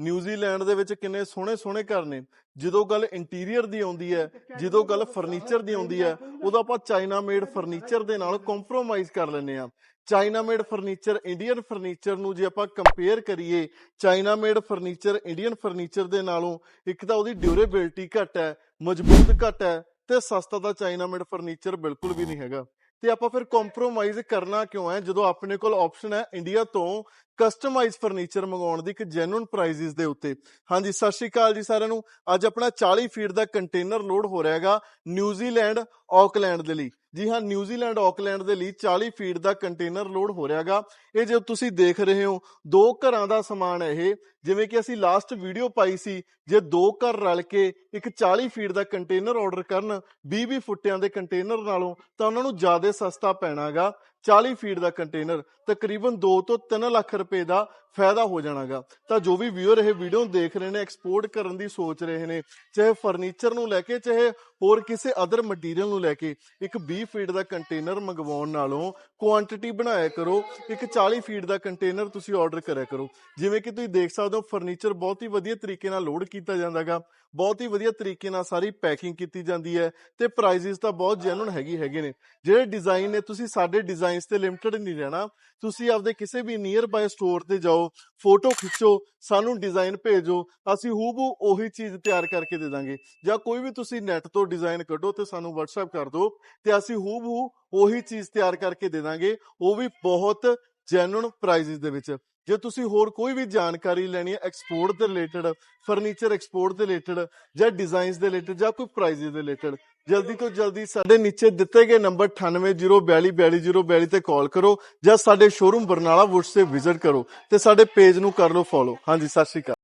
New Zealand ਦੇ ਵਿੱਚ ਕਿੰਨੇ ਸੋਹਣੇ ਸੋਹਣੇ ਘਰ ਨੇ। ਜਦੋਂ ਗੱਲ ਇੰਟੀਰੀਅਰ ਦੀ ਆਉਂਦੀ ਹੈ, ਜਦੋਂ ਗੱਲ ਫਰਨੀਚਰ ਦੀ ਆਉਂਦੀ ਹੈ, ਉਦੋਂ ਆਪਾਂ ਚਾਈਨਾ ਮੇਡ ਫਰਨੀਚਰ ਦੇ ਨਾਲ ਕੰਪਰੋਮਾਈਜ਼ ਕਰ ਲੈਂਦੇ ਆ China made furniture, Indian furniture ਨੂੰ ਜੇ ਆਪਾਂ ਕੰਪੇਅਰ ਕਰੀਏ, China made furniture, Indian furniture ਦੇ ਨਾਲੋਂ ਇੱਕ ਤਾਂ ਉਹਦੀ ਡਿਊਰੇਬਿਲਟੀ ਘੱਟ ਹੈ, ਮਜ਼ਬੂਤ ਘੱਟ ਹੈ ਤੇ ਸਸਤਾ ਦਾ ਚਾਈਨਾ ਮੇਡ ਫਰਨੀਚਰ ਬਿਲਕੁਲ ਵੀ ਨਹੀਂ ਹੈਗਾ। ਤੇ ਆਪਾਂ ਫਿਰ ਕੰਪਰੋਮਾਈਜ਼ ਕਰਨਾ ਕਿਉਂ ਹੈ? ਜਦੋਂ ਆਪਣੇ ਕੋਲ ਆਪਸ਼ਨ ਹੈ ਇੰਡੀਆ ਤੋਂ ਕਸਟਮਾਈਜ਼ ਫਰਨੀਚਰ ਮੰਗਾਉਣ ਦੀ ਇੱਕ ਜੈਨੂਇਨ ਪ੍ਰਾਈਸਿਸ ਦੇ ਉੱਤੇ। ਹਾਂਜੀ, ਸਤਿ ਸ਼੍ਰੀ ਅਕਾਲ ਜੀ ਸਾਰਿਆਂ ਨੂੰ। ਅੱਜ ਆਪਣਾ 40 ਫੀਟ ਦਾ ਕੰਟੇਨਰ ਲੋਡ ਹੋ ਰਿਹਾ ਹੈਗਾ ਨਿਊਜ਼ੀਲੈਂਡ ਆਕਲੈਂਡ ਦੇ ਲਈ। ਜੀ ਹਾਂ ਨਿਊਜ਼ੀਲੈਂਡ ਆਕਲੈਂਡ ਦੇ ਲਈ 40 ਫੀਟ ਦਾ ਕੰਟੇਨਰ ਲੋਡ ਹੋ ਰਿਹਾ ਹੈਗਾ। ਇਹ ਜੋ ਤੁਸੀਂ ਦੇਖ ਰਹੇ ਹੋ, ਦੋ ਘਰਾਂ ਦਾ ਸਮਾਨ ਹੈ ਇਹ। ਜਿਵੇਂ ਕਿ ਅਸੀਂ ਲਾਸਟ ਵੀਡੀਓ ਪਾਈ ਸੀ, ਜੇ ਦੋ ਘਰ ਰਲ ਕੇ ਇੱਕ 40 ਫੀਟ ਦਾ ਕੰਟੇਨਰ ਆਰਡਰ ਕਰਨ 20-20 ਫੁੱਟਿਆਂ ਦੇ ਕੰਟੇਨਰ ਨਾਲੋਂ ਤਾਂ ਉਹਨਾਂ ਨੂੰ ਜ਼ਿਆਦਾ ਸਸਤਾ ਪੈਣਾਗਾ। 40 ਫੀਟ ਦਾ ਕੰਟੇਨਰ ਤਕਰੀਬਨ 2 ਤੋਂ 3 ਲੱਖ ਰੁਪਏ ਦਾ ਫਾਇਦਾ ਹੋ ਜਾਣਾਗਾ। ਤਾਂ ਜੋ ਵੀ ਵੀਅਰ ਇਹ ਵੀਡੀਓ ਦੇਖ ਰਹੇ ਨੇ ਐਕਸਪੋਰਟ ਕਰਨ ਦੀ ਸੋਚ ਰਹੇ ਨੇ, ਚਾਹੇ ਫਰਨੀਚਰ ਨੂੰ ਲੈ ਕੇ, ਚਾਹੇ ਹੋਰ ਕਿਸੇ ਅਦਰ ਮਟੀਰੀਅਲ ਨੂੰ ਲੈ ਕੇ, ਇੱਕ 20 ਫੀਟ ਦਾ ਕੰਟੇਨਰ ਮੰਗਵਾਉਣ ਨਾਲੋਂ ਕੁਆਂਟੀਟੀ ਬਣਾਇਆ ਕਰੋ, ਇੱਕ 40 ਫੀਟ ਦਾ ਕੰਟੇਨਰ ਤੁਸੀਂ ਆਰਡਰ ਕਰਿਆ ਕਰੋ। ਜਿਵੇਂ ਕਿ ਤੁਸੀਂ ਦੇਖ ਸਕਦੇ ਹੋ ਫਰਨੀਚਰ ਬਹੁਤ ਹੀ ਵਧੀਆ ਤਰੀਕੇ ਨਾਲ ਲੋਡ ਕੀਤਾ ਜਾਂਦਾਗਾ, ਬਹੁਤ ਹੀ ਵਧੀਆ ਤਰੀਕੇ ਨਾਲ ਸਾਰੀ ਪੈਕਿੰਗ ਕੀਤੀ ਜਾਂਦੀ ਹੈ ਤੇ ਪ੍ਰਾਈਸਿਸ ਤਾਂ ਬਹੁਤ ਜੈਨੂਨ ਹੈਗੀ, ਹੈਗੇ ਨੇ। ਜਿਹੜੇ ਡਿਜ਼ਾਈਨ ਨੇ, ਤੁਸੀਂ ਸਾਡੇ ਡਿਜ਼ਾਈਨਸ ਤੇ ਲਿਮਟਿਡ ਨਹੀਂ ਰਹਿਣਾ। ਤੁਸੀਂ ਆਪਦੇ ਕਿਸੇ ਵੀ ਨੀਅਰ ਬਾਏ ਸਟੋਰ ਤੇ ਜਾਓ ਫੋਟੋ ਖਿੱਚੋ, ਸਾਨੂੰ ਡਿਜ਼ਾਈਨ ਭੇਜੋ, ਅਸੀਂ ਹੂਬੂ ਉਹੀ ਚੀਜ਼ ਤਿਆਰ ਕਰਕੇ ਦੇ ਦਾਂਗੇ। ਜਾਂ ਕੋਈ ਵੀ ਤੁਸੀਂ ਨੈਟ ਤੋਂ ਡਿਜ਼ਾਈਨ ਕੱਢੋ ਤੇ ਸਾਨੂੰ WhatsApp ਕਰ ਦਿਓ ਤੇ ਅਸੀਂ ਹੂਬੂ ਉਹੀ ਚੀਜ਼ ਤਿਆਰ ਕਰਕੇ ਦੇ ਦਾਂਗੇ। ਉਹ ਵੀ ਬਹੁਤ ਜੈਨੂਨ ਪ੍ਰਾਈਸਿਸ ਦੇ ਵਿੱਚ। ਜੇ ਤੁਸੀਂ ਹੋਰ ਕੋਈ ਵੀ ਜਾਣਕਾਰੀ ਲੈਣੀ ਹੈ ਐਕਸਪੋਰਟ ਦੇ ਰਿਲੇਟਡ ਫਰਨੀਚਰ ਐਕਸਪੋਰਟ ਦੇ ਰਿਲੇਟਡ ਜਾਂ ਡਿਜ਼ਾਈਨਸ ਦੇ ਰਿਲੇਟਡ ਜਾਂ ਕੋਈ ਪ੍ਰਾਈਸਿਸ ਦੇ ਰਿਲੇਟਡ ਜਲਦੀ ਤੋਂ ਜਲਦੀ ਸਾਡੇ ਨੀਚੇ ਦਿੱਤੇ ਗਏ ਨੰਬਰ 9804242042 ਤੇ ਕਾਲ ਕਰੋ ਜਾਂ ਸਾਡੇ ਸ਼ੋਰੂਮ ਬਰਨਾਲਾ ਵੁੱਡਸ ਤੇ ਵਿਜ਼ਿਟ ਕਰੋ ਤੇ ਸਾਡੇ ਪੇਜ ਨੂੰ ਕਰ ਲਓ ਫੋਲੋ ਹਾਂਜੀ, ਸਤਿ ਸ਼੍ਰੀ ਅਕਾਲ।